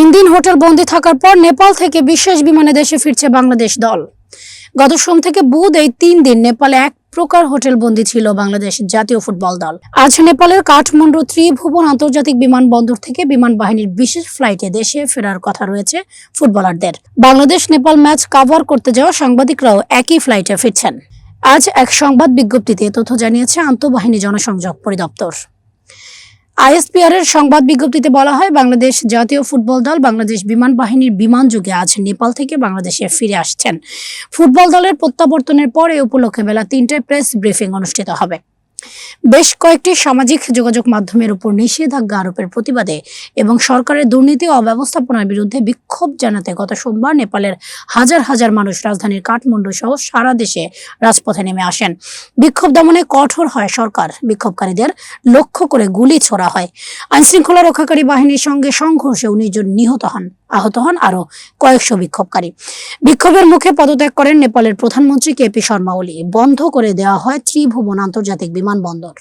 তিন দিন হোটেল বন্দি থাকার পর নেপাল থেকে বিশেষ বিমানে দেশে ফিরছে বাংলাদেশ দল। গত সোম থেকে বুধ এই তিন দিন নেপালে এক প্রকার হোটেল বন্দী ছিল বাংলাদেশ জাতীয় ফুটবল দল। আজ নেপালের কাঠমান্ডু ত্রিভুবন আন্তর্জাতিক বিমানবন্দর থেকে বিমান বাহিনীর বিশেষ ফ্লাইটে দেশে ফেরার কথা রয়েছে ফুটবলারদের। বাংলাদেশ নেপাল ম্যাচ কাভার করতে যাওয়া সাংবাদিকরাও একই ফ্লাইটে ফিরছেন। আজ এক সংবাদ বিজ্ঞপ্তিতে তথ্য জানিয়েছে আন্তঃবাহিনী জনসংযোগ পরিদপ্তর। আইএসপিআর এর সংবাদ বিজ্ঞপ্তিতে বলা হয়, বাংলাদেশ জাতীয় ফুটবল দল বাংলাদেশ বিমান বাহিনীর বিমান যুগে আজ নেপাল থেকে বাংলাদেশে ফিরে আসছেন। ফুটবল দলের প্রত্যাবর্তনের পরে উপলক্ষে বেলা তিনটায় প্রেস ব্রিফিং অনুষ্ঠিত হবে। বেশ কয়েকটি সামাজিক যোগাযোগ মাধ্যমের উপর নিষেধাজ্ঞা আরোপের প্রতিবাদে এবং সরকারের দুর্নীতি অব্যবস্থাপনার বিরুদ্ধে বিক্ষোভ জানাতে গত সোমবার নেপালের হাজার হাজার মানুষ রাজধানীর কাঠমান্ডু সহ সারা দেশে রাজপথে নেমে আসেন। বিক্ষোভ দমনে কঠোর হয় সরকার। বিক্ষোভকারীদের লক্ষ্য করে গুলি ছোড়া হয়। আইনশৃঙ্খলা রক্ষাকারী বাহিনীর সঙ্গে সংঘর্ষে উনিশ জন নিহত হন। আহত হন আরও কয়েকশো বিক্ষোভকারী। বিক্ষোভের মুখে পদত্যাগ করেন নেপালের প্রধানমন্ত্রী কেপি শর্মা ওলি। বন্ধ করে দেওয়া হয় ত্রিভুবন আন্তর্জাতিক বিমানবন্দর